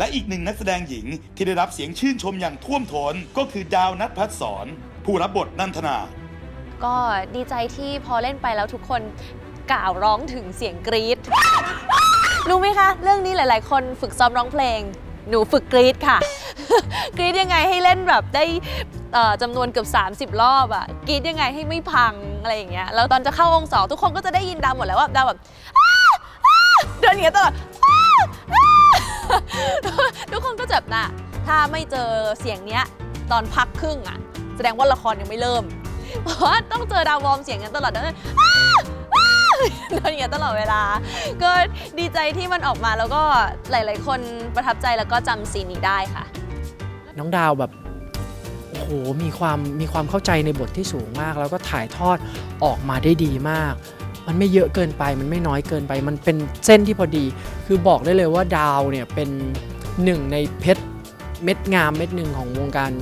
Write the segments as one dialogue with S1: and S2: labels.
S1: และอีกหนึ่งนักแสดงหญิงที่ได้รับเสียงชื่นชมอย่างท่วมท้นก็คือดาวนัทพัฒสอน ผู้รับบทนันทนา
S2: ก็ดีใจที่พอเล่นไปแล้วทุกคนกล่าวร้องถึงเสียงกรี๊ดรู้ไหมคะ เรื่องนี้หลายๆ คนฝึกซ้อมร้องเพลง หนูฝึกกรี๊ดค่ะ กรี๊ดยังไงให้เล่นแบบได้จำนวนเกือบ 30 รอบอะกรี๊ดยังไงให้ไม่พังอะไรอย่างเงี้ยแล้วตอนจะเข้าองค์สองทุกคนก็จะได้ยินดาวหมดแล้วว่าดาวแบบเดินอย่างเงี้ยตลอด ทุกคนก็เจะแบนะถ้าไม่เจอเสียงเนี้ยตอนพักครึ่งอะแสดงว่าละครยังไม่เริ่ม เพราะว่าต้องเจอดาววอร์มเสียงกันตลอดเลยอ้าอ้าโดนอย่างนี้ตลอดเวลา ก็ดีใจที่มันออกมาแล้วก็หลาย ๆ คนประทับใจแล้วก็จำซีนนี้ได้ค่ะ
S3: น้องดาวแบบโอ้โหมีความมีความเข้าใจในบทที่สูงมาก แล้วก็ถ่ายทอดออกมาได้ดีมาก มันไม่เยอะเกินไปมันไม่น้อยเกินไป มันเป็นเส้นที่พอดี คือบอกได้เลยว่าดาวเนี่ยเป็นหนึ่งในเพชรเม็ดงามเม็ดหนึ่งของวงการ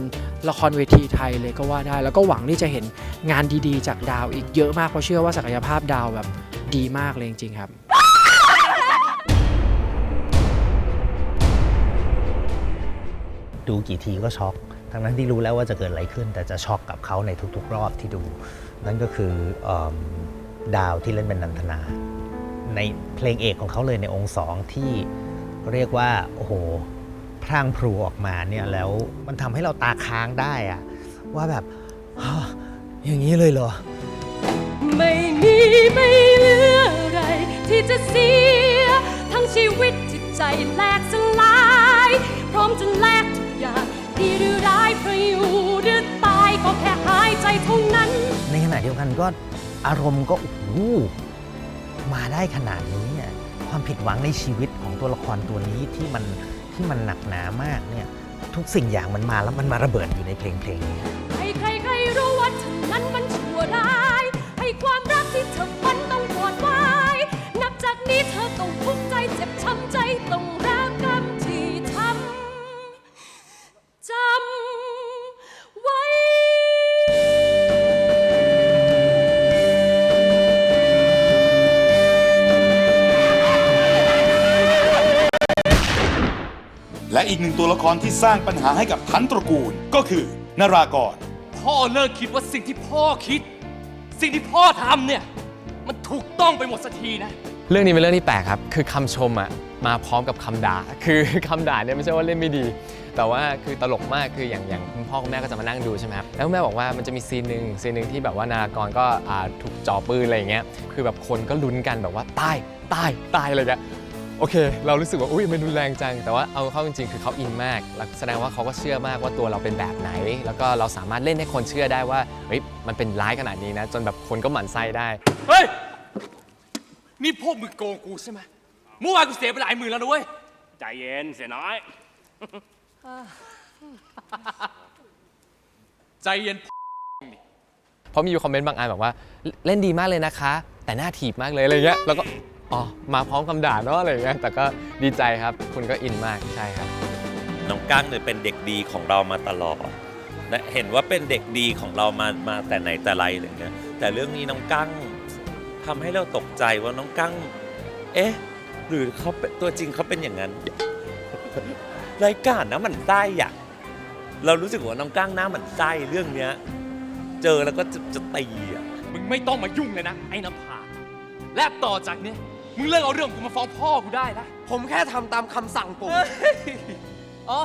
S3: ละครเวทีไทยเลยก็ว่าได้ แล้วก็หวังที่จะเห็นงานดีๆ จากดาวอีกเยอะมากเพราะเชื่อว่าศักยภาพดาวแบบดีมากเลยจริงๆครับ
S4: ดูกี่ทีก็ช็อก ทั้งนั้นที่รู้แล้วว่าจะเกิดอะไรขึ้น แต่จะช็อกกับเขาในทุกๆ รอบที่ดู นั่นก็คืออดาวที่เล่นเป็นนันทนา ในเพลงเอกของเขาเลยในองค์สองที่เรียกว่าโอ้โหพรางพรูออกมาเนี่ยแล้วมันทำให้เราตาค้างได้อะว่าแบบฮะอย่างนี้เลยเหรอ
S5: ไม่มีไม่เหลืออะไรที่จะเสีย ทั้งชีวิตจิตใจแหลกสลาย พร้อมจะแลกทุกอย่างดีหรือร้ายเพราะอยู่หรือตายก็แค่หายใจเท่านั้น
S4: ในขณะเดียวกันก็อารมณ์ก็โอ้โห มาได้ขนาดนี้เนี่ยความผิดหวังในชีวิตของตัวละครตัวนี้ที่มันที่มันหนักหนามากเนี่ยทุกสิ่งอย่างมันมาแล้วมันมาระเบิดอยู่ในเพลงเพลงนี้
S5: อีก
S1: หนึ่งตัวละครที่สร้างปัญหาให้กับทั้นตระกูลก็คือนารากร
S6: พ่อเลิกคิดว่าสิ่งที่พ่อคิด สิ่งที่พ่อทำเนี่ย มันถูกต้องไปหมดสักทีนะ
S7: เรื่องนี้เป็นเรื่องที่แปลกครับ คือคำชมอะมาพร้อมกับคำด่า คือคำด่าเนี่ยไม่ใช่ว่าเล่นไม่ดี แต่ว่าคือตลกมาก คืออย่างอย่างคุณพ่อคุณแม่ก็จะมานั่งดูใช่ไหมครับ แล้วคุณแม่บอกว่ามันจะมีซีนหนึ่งซีนหนึ่งที่แบบว่านารากรก็อ่าถูกจ่อปืนอะไรอย่างเงี้ย คือแบบคนก็ลุ้นกันแบบว่าตายตายตายอะไรเงี้ย โอเค เรารู้สึกว่าอุ้ยมันรุนแรงจัง แต่ว่าเอาเข้าจริงๆ คือเขาอินมากแล้วแสดงว่าเขาก็เชื่อมากว่าตัวเราเป็นแบบไหน แล้วก็เราสามารถเล่นให้คนเชื่อได้ว่าเฮ้ยมันเป็นร้ายขนาดนี้นะ จนแบบคนก็หมั่นไส้ได้
S6: เฮ้ย นี่พวกมึงโกงกูใช่ไหมเมื่อวานกูเสียไปหลายหมื่นแล้วนะเว้ยใจเย็นเสียน้อย ใจเย็น
S7: เพราะมีอยู่คอมเมนต์บางอันบอกว่าเล่นดีมากเลยนะคะ แต่หน้าถีบมากเลยอะไรเงี้ยแล้วก็ อ๋อ มาพร้อมคำด่าเนาะอะไรเงี้ยแต่ก็ดีใจครับ คุณก็อินมากใช่ครับ
S8: น้องกั้งเนี่ยเป็นเด็กดีของเรามาตลอดและเห็นว่าเป็นเด็กดีของเรามามาแต่ไหนแต่ไรอะไรเงี้ยแต่เรื่องนี้น้องกั้งทำให้เราตกใจว่าน้องกั้ง เอ๊ะ หรือเขาเป็นตัวจริงเขาเป็นอย่างนั้น รายการนะมันไส้อะเรารู้สึกว่าน้องกั้งหน้ามันไส้เรื่องเนี้ย เจอแล้วก็จะจะตีอะ
S6: มึงไม่ต้องมายุ่งเลยนะ ไอ้น้ำผาและต่อจากเนี้ย มึงเลิกเอาเรื่องกูมาฟ้องพ่อกูได้ละ
S9: ผมแค่ทำตามคำสั่งผม
S6: อ๋อ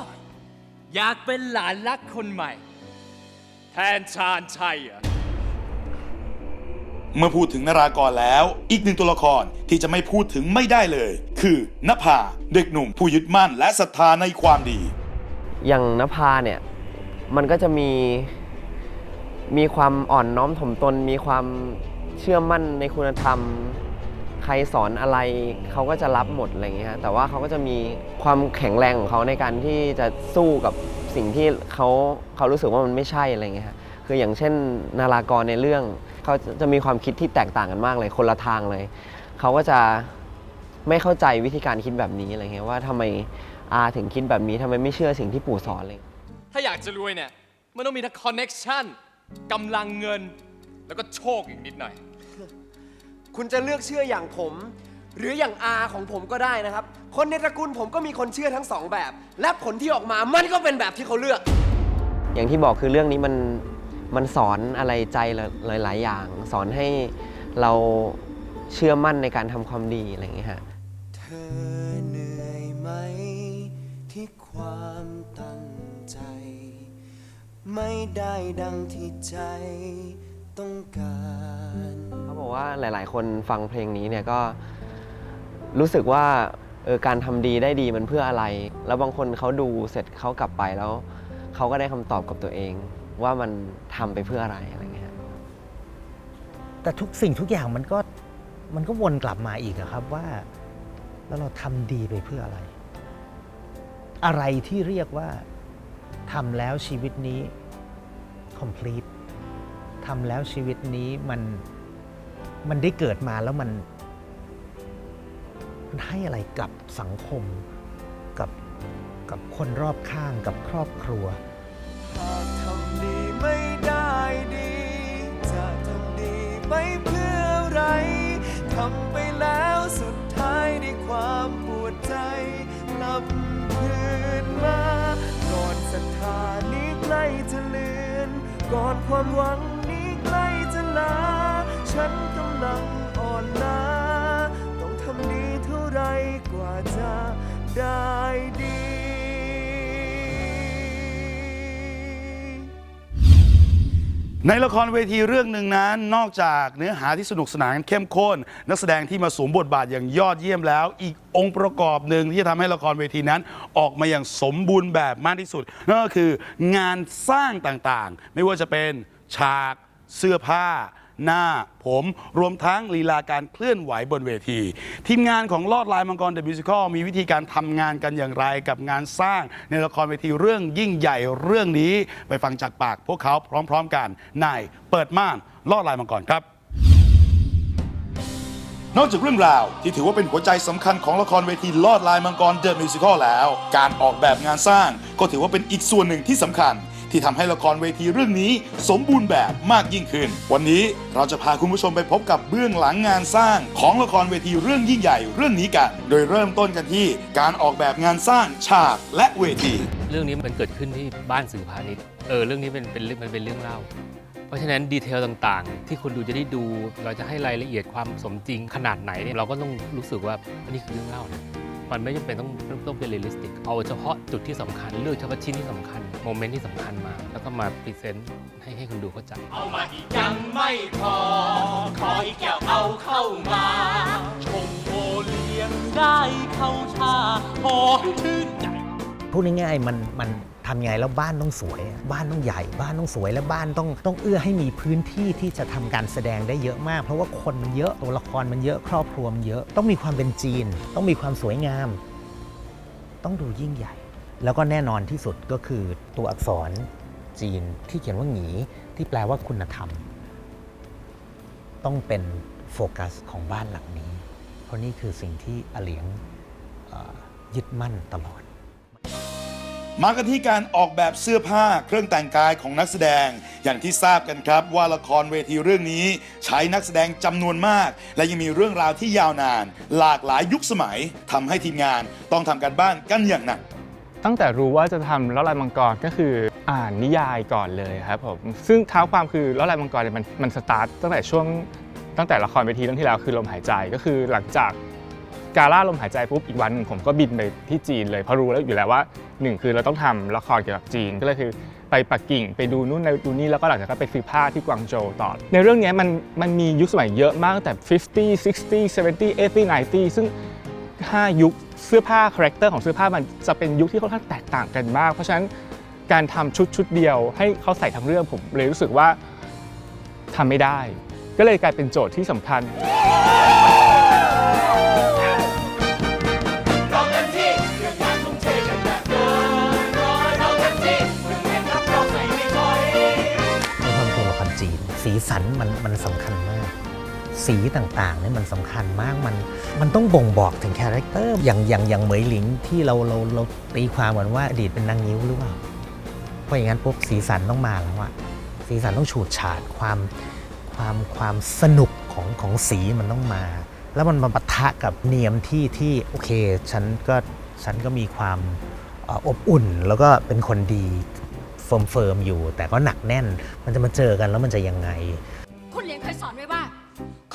S6: อยากเป็นหลานรักคนใหม่ แทนชาญชัยเหรอ
S1: เมื่อพูดถึงนารากรแล้ว อีกหนึ่งตัวละครที่จะไม่พูดถึงไม่ได้เลย คือนภาเด็กหนุ่มผู้ยึดมั่นและศรัทธาในความดี
S9: อย่างนภาเนี่ย มันก็จะมี มีความอ่อนน้อมถ่อมตน มีความเชื่อมั่นในคุณธรรม ใครสอนอะไรเขาก็จะรับหมดอะไรอย่างเงี้ยฮะแต่ว่าเขาก็จะมีความแข็งแรงของเขาในการที่จะสู้กับสิ่งที่เขาเขารู้สึกว่ามันไม่ใช่อะไรอย่างเงี้ยฮะคืออย่างเช่นนารากรในเรื่องเขาจะมีความคิดที่แตกต่างกันมากเลย คนละทางเลยเขาก็จะไม่เข้าใจวิธีการคิดแบบนี้อะไรเงี้ยว่าทำไมอาถึงคิดแบบนี้ทำไมไม่เชื่อสิ่งที่ปู่สอนเลย
S6: ถ้าอยากจะรวยเนี่ย มันต้องมีทั้งคอนเน็ชันกำลังเงิน แล้วก็โชคอีกนิดหน่อย
S10: คุณจะเลือกเชื่ออย่างผม หรืออย่างอาของผมก็ได้นะครับ คนในตระกูลผมก็มีคนเชื่อทั้งสองแบบ และผลที่ออกมามันก็เป็นแบบที่เขาเลือก
S9: อย่างที่บอกคือเรื่องนี้มันมันสอนอะไรใจหลาย ๆ อย่าง สอนให้เราเชื่อมั่นในการทำความดีอะไรอย่างเงี้ยฮะ
S10: เธอเหนื่อยไหมที่ความตั้งใจ ไม่ได้ดังที่ใจ ต้องการ
S9: เขาบอกว่าหลาย ๆ คนฟังเพลงนี้เนี่ยก็รู้สึกว่าเออการทำดีได้ดีมันเพื่ออะไร แล้วบางคนเขาดูเสร็จเขากลับไปแล้วเขาก็ได้คำตอบกับตัวเอง ว่ามันทำไปเพื่ออะไรอะไรเงี้ย
S4: แต่ทุกสิ่งทุกอย่างมันก็มันก็วนกลับมาอีกอะครับว่า แล้วเราทำดีไปเพื่ออะไร อะไรที่เรียกว่าทำแล้วชีวิตนี้ complete ทำแล้วชีวิตนี้มันมันได้เกิดมาแล้วมัน มันให้อะไรกับสังคม กับกับคนรอบข้างกับครอบครัว
S10: หากทำดีไม่ได้ดี จะทำดีไปเพื่ออะไรทำไปแล้วสุดท้ายในความปวดใจกลับคืนมาก่อนศรัทธานี้ใกล้จะเลือน ก่อนความหวัง ฉันกำลังอ่อนล้าต้องทำดีเท่าไรกว่าจะได้ดี
S1: ในละครเวทีเรื่องหนึ่งนั้นนอกจากเนื้อหาที่สนุกสนานเข้มข้น นักแสดงที่มาสวมบทบาทอย่างยอดเยี่ยมแล้ว อีกองค์ประกอบหนึ่งที่จะทำให้ละครเวทีนั้น ออกมาอย่างสมบูรณ์แบบมากที่สุดนั่นก็คืองานสร้างต่างๆ ไม่ว่าจะเป็นฉากเสื้อผ้า หน้าผมรวมทั้งลีลาการเคลื่อนไหวบนเวที ทีมงานของลอดลายมังกรเดอะมิวสิคลมีวิธีการทำงานกันอย่างไรกับงานสร้างในละครเวทีเรื่องยิ่งใหญ่เรื่องนี้ไปฟังจากปากพวกเขาพร้อม ๆ กันในเปิดม่านลอดลายมังกรครับนอกจากเรื่องราวที่ถือว่าเป็นหัวใจสำคัญของละครเวทีลอดลายมังกรเดอะมิวสิคลแล้ว การออกแบบงานสร้างก็ถือว่าเป็นอีกส่วนหนึ่งที่สำคัญ ที่ทำให้ละครเวทีเรื่องนี้สมบูรณ์แบบมากยิ่งขึ้น วันนี้เราจะพาคุณผู้ชมไปพบกับเบื้องหลังงานสร้างของละครเวทีเรื่องยิ่งใหญ่เรื่องนี้กัน โดยเริ่มต้นกันที่การออกแบบงานสร้างฉากและเวที
S6: เรื่องนี้มันเกิดขึ้นที่บ้านสื่อพาณิชย์เออเรื่องนี้เป็นเป็นเรื่องมันเป็นเรื่องเล่า เพราะฉะนั้นดีเทลต่างๆ ที่คนดูจะได้ดูเราจะให้รายละเอียดความสมจริงขนาดไหนเนี่ยเราก็ต้องรู้สึกว่าอันนี้คือเรื่องเล่านะมันไม่จำเป็นต้องต้องเป็นเรียลลิสติก เอาเฉพาะจุดที่สำคัญเลือกเฉพาะชิ้นที่สำคัญ โมเมนต์ที่สำคัญมา แล้วก็มาพรีเซนต์ให้ให้คนดูเข้าใจ
S11: เอามาอีกยังไม่พอ ขออีกแก้วเอาเข้ามาชงโอเลี้ยงได้เข้าชาหอมชื่นใจ
S4: พูดง่ายๆมันมันทำยังไงแล้วบ้านต้องสวยอะบ้านต้องใหญ่ บ้านต้องสวยและบ้านต้องต้องเอื้อให้มีพื้นที่ที่จะทำการแสดงได้เยอะมาก เพราะว่าคนมันเยอะตัวละครมันเยอะครอบครัวมันเยอะ ต้องมีความเป็นจีน ต้องมีความสวยงาม ต้องดูยิ่งใหญ่ แล้วก็แน่นอนที่สุดก็คือตัวอักษรจีนที่เขียนว่าหงีที่แปลว่าคุณธรรม ต้องเป็นโฟกัสของบ้านหลังนี้ เพราะนี่คือสิ่งที่อเหลียงยึดมั่นตลอด
S1: มากันที่การออกแบบเสื้อผ้าเครื่องแต่งกายของนักแสดง อย่างที่ทราบกันครับว่าละครเวทีเรื่องนี้ใช้นักแสดงจำนวนมาก และยังมีเรื่องราวที่ยาวนาน หลากหลายยุคสมัยทำให้ทีมงานต้องทำการบ้านกันอย่างหนัก
S12: ตั้งแต่รู้ว่าจะทำล้วลายมังกรก็คืออ่านนิยายก่อนเลยครับผมซึ่งเท้าความคือล้วลายมังกรเนี่ยมันมันสตาร์ทตั้งแต่ช่วงตั้งแต่ละครเวทีเรื่องที่แล้วคือลมหายใจก็คือหลังจากกาล่าลมหายใจปุ๊บอีกวันหนึ่งผมก็บินไปที่จีนเลยเพราะรู้แล้วอยู่แล้วว่าหนึ่งคือเราต้องทำละครเกี่ยวกับจีนก็เลยคือไปปักกิ่งไปดูนู่นดูนี่แล้วก็หลังจากนั้นไปซื้อผ้าที่กวางโจวต่อ ในเรื่องนี้มันมันมียุคสมัยเยอะมากแต่ 50 60 70 80 90 ซึ่ง 5 ยุค เสื้อผ้าคาแรคเตอร์ของเสื้อผ้ามันจะเป็นยุคที่ค่อนข้างแตกต่างกันมาก เพราะฉะนั้นการทำชุดชุดเดียว ให้เขาใส่ทั้งเรื่องผมเลยรู้สึกว่าทำไม่ได้ ก็เลยกลายเป็นโจทย์ที่สำคัญ
S11: เราเต็มที่เรื่องงานทุ่มเทกันแบบเกินร้อยเราเต็มที่เรื่องเล่นรับเราใส่ไม่ถอย
S4: ในความตัวละครจีนสีสันมันมันสำคัญมาก สีต่างๆเนี่ยมันสำคัญมากมันมันต้องบ่งบอกถึงคาแรคเตอร์อย่างอย่างอย่างเหมยหลิงที่เราเราเราตีความเหมือนว่าอดีตเป็นนางนิ้วหรือเปล่าเพราะอย่างนั้นปุ๊บสีสันต้องมาแล้วอะสีสันต้องฉูดฉาดความความความสนุกของของสีมันต้องมา แล้วมันมาปะทะกับเนียมที่ที่โอเคฉันก็ฉันก็มีความอบอุ่นแล้วก็เป็นคนดีเฟิร์มเฟิร์มๆอยู่ แต่ก็หนักแน่นมันจะมาเจอกันแล้วมันจะยังไง
S5: คุณเลี้ยงเคยสอนไว้ว่า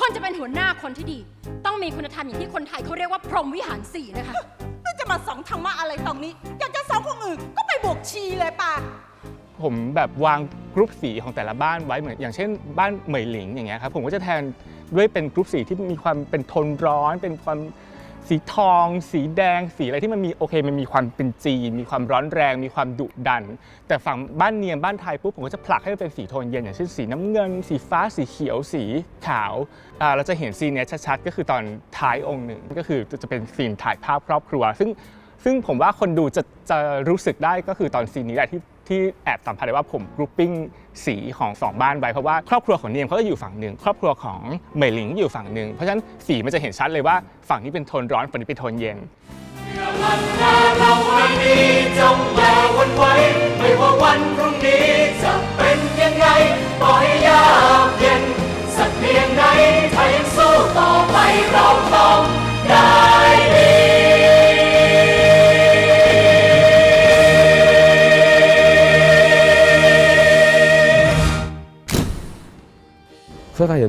S5: คนจะเป็นหัวหน้าคนที่ดี ต้องมีคุณธรรมอย่างที่คนไทยเขาเรียกว่าพรหมวิหารสี่นะคะ
S13: แล้วจะมาสองธรรมะอะไรตรงนี้ อยากจะสอนคนอื่นก็ไปบวกชีเลยป่ะ
S12: ผมแบบวางกรุ๊ปสีของแต่ละบ้านไว้เหมือนอย่างเช่น บ้านเหมยหลิงอย่างเงี้ยครับผมก็จะแทนด้วยเป็นกรุ๊ปสีที่มีความเป็นโทนร้อน เป็นความ สีทอง สีแดง สีอะไรที่มันมีโอเค มันมีความเป็นจีน มีความร้อนแรง มีความดุดัน แต่ฝั่งบ้านเนียมบ้านไทยปุ๊บผมก็จะผลักให้มันเป็นสีโทนเย็นอย่างเช่นสีน้ำเงิน สีฟ้าสีเขียว สีขาวอ่าเราจะเห็นซีนเนี้ยชัดๆก็คือตอนท้ายองค์หนึ่งก็คือจะเป็นซีนถ่ายภาพครอบครัว ซึ่งซึ่งผมว่าคนดูจะจะรู้สึกได้ก็คือตอนซีนนี้แหละที่ ที่แอบสัมผัสได้ว่าผมกรุ๊ปปิ้งสีของสองบ้านไว้เพราะว่าครอบครัวของเนียมเขาจะอยู่ฝั่งหนึ่งครอบครัวของเหมยหลิงอยู่ฝั่งหนึ่งเพราะฉะนั้นสีมันจะเห็นชัดเลยว่าฝั่งนี้เป็นโทนร้อนฝั่งนี้เป็นโทนเย็น
S11: เราไว้ดีจงอย่าวันไว้ไม่ว่าวันพรุ่งนี้จะเป็นยังไงต่อยยา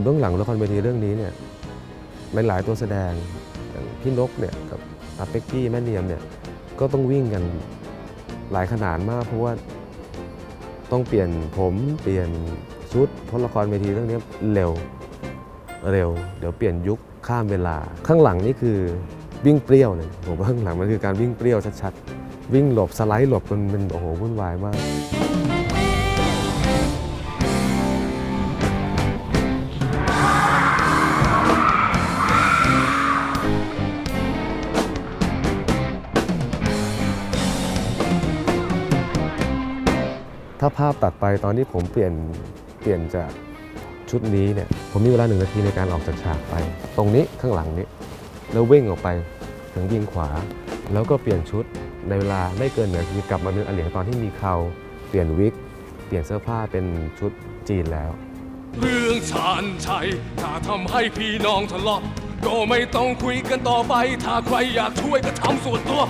S11: เห็
S14: นเบื้องหลังละครเวทีเรื่องนี้เนี่ยหลายๆตัวแสดงอย่างพี่นกเนี่ยกับอาเป็กกี้แม่เนียมเนี่ยก็ต้องวิ่งกันหลายขนาดมากเพราะว่าต้องเปลี่ยนผมเปลี่ยนชุดเพราะละครเวทีเรื่องนี้เร็วเร็ว เดี๋ยวเปลี่ยนยุคข้ามเวลา ข้างหลังนี่คือวิ่งเปรี้ยวเลยผมว่าข้างหลังมันคือการวิ่งเปรี้ยวชัดๆวิ่งหลบสไลด์หลบมันมันโอ้โหวุ่นวายมากาภาพตัดไปตอนที่ผมเปลี่ยนเปลี่ยนจากชุดนี้เนี่ยผมมีเวลาหนึ่งนาทีในการออกจากฉากไป ตรงนี้ข้างหลังนี้ แล้ววิ่งออกไปถึงยิงขวา แล้วก็เปลี่ยนชุดในเวลาไม่เกินหนึ่งนาทีกลับมาเป็นอเหลียงตอนที่มีเขาเปลี่ยนวิก เปลี่ยนเสื้อผ้าเป็นชุดจีนแล้ว
S11: เรื่องชาญชัยถ้าทำให้พี่น้องทะเลาะก็ไม่ต้องคุยกันต่อไป ถ้าใครอยากช่วยก็ทำส่วนตัว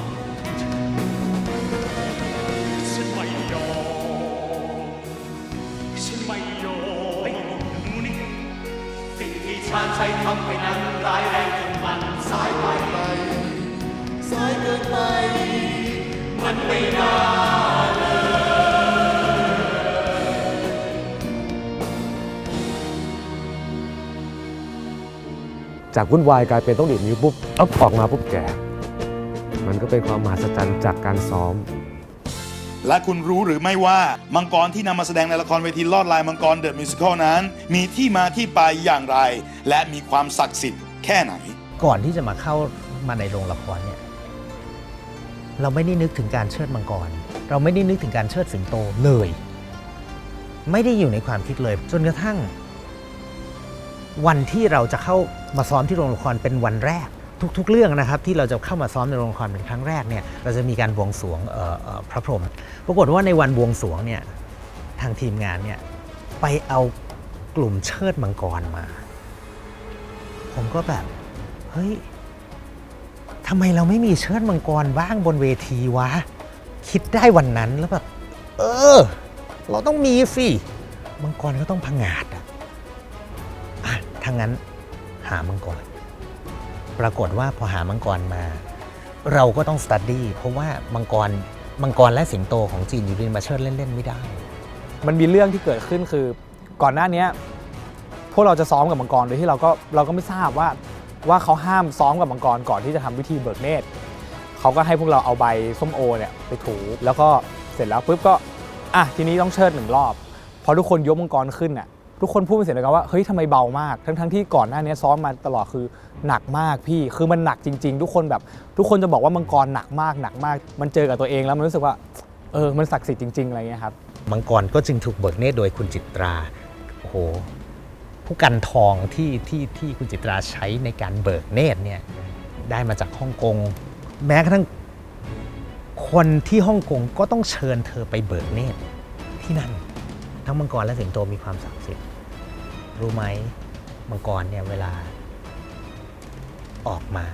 S11: ชาญชัยทำไปนั้นร้ายแรงจนมันสายไปสายเกินไป มันไม่น่าเลย
S14: จากวุ่นวายกลายเป็นต้องดีดนิ้วปุ๊บอ๊บออกมาปุ๊บแก่ มันก็เป็นความมหัศจรรย์จากการซ้อม
S1: และคุณรู้หรือไม่ว่ามังกรที่นำมาแสดงในละครเวทีลอดลายมังกรเดอะมิวสิควลนั้น มีที่มาที่ไปอย่างไร และมีความศักดิ์สิทธิ์แค่ไหน
S4: ก่อนที่จะมาเข้ามาในโรงละครเนี่ยเราไม่ได้นึกถึงการเชิดมังกร เราไม่ได้นึกถึงการเชิดสิงโตเลย ไม่ได้อยู่ในความคิดเลย จนกระทั่ง วันที่เราจะเข้ามาซ้อมที่โรงละครเป็นวันแรก ทุกๆเรื่องนะครับที่เราจะเข้ามาซ้อมในโรงละครเป็นครั้งแรกเนี่ยเราจะมีการบวงสรวงพระพรหมปรากฏว่าในวันบวงสรวงเนี่ยทางทีมงานเนี่ยไปเอากลุ่มเชิดมังกรมา ผมก็แบบเฮ้ยทำไมเราไม่มีเชิดมังกรบ้างบนเวทีวะ คิดได้วันนั้นแล้วแบบเออ เราต้องมีสิมังกรก็ต้องพังงาดอะอะถ้างั้นหามังกร ปรากฏว่าพอหามังกรมา เราก็ต้องสตัดดี้เพราะว่ามังกรมังกรและสิงโตของจีนอยู่ดีมาเชิดเล่นๆไม่ได้
S3: มันมีเรื่องที่เกิดขึ้นคือก่อนหน้านี้พวกเราจะซ้อมกับมังกรโดยที่เราก็เราก็ไม่ทราบว่าว่าเขาห้ามซ้อมกับมังกรก่อนที่จะทำพิธีเบิกเนตรเขาก็ให้พวกเราเอาใบส้มโอเนี่ยไปถูแล้วก็เสร็จแล้วปุ๊บก็อะทีนี้ต้องเชิดหนึ่งรอบพอทุกคนยกมังกรขึ้นน่ะ ทุกคนพูดเป็นเสียงเดียวกันว่าเฮ้ยทำไมเบามาก ทั้งทั้งที่ก่อนหน้านี้ซ้อมมาตลอดคือหนักมากพี่ คือมันหนักจริง ๆ ทุกคนแบบ ทุกคนจะบอกว่ามังกรหนักมากหนักมาก มันเจอกับตัวเองแล้วมันรู้สึกว่าเออมันศักดิ์สิทธิ์จริงๆอะไรเงี้ยครับ
S4: มังกรก็จึงถูกเบิกเนตรโดยคุณจิตราโอ้โหผู้กันทองที่ที่ที่คุณจิตราใช้ในการเบิกเนตรเนี่ยได้มาจากฮ่องกงแม้กระทั่งคนที่ฮ่องกงก็ต้องเชิญเธอไปเบิกเนตรที่นั่น ทั้งมังกรและสิงโตมีความศักดิ์สิทธิ์ รู้ไหมมังกรเนี่ยเวลาออกมา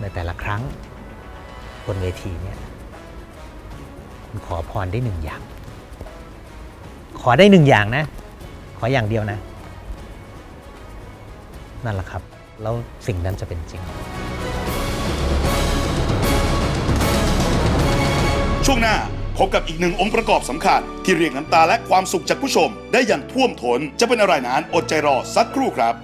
S4: ในแต่ละครั้งบนเวทีเนี่ยคุณขอพรได้หนึ่งอย่าง ขอได้หนึ่งอย่างนะ ขออย่างเดียวนะ นั่นแหละครับ แล้วสิ่งนั้นจะเป็นจริง
S1: ช่วงหน้า พบกับอีกหนึ่งองค์ประกอบสำคัญ ที่เรียกน้ำตาและความสุขจากผู้ชม ได้อย่างท่วมท้นจะเป็นอะไรนั้นอดใจรอสักครู่ครับ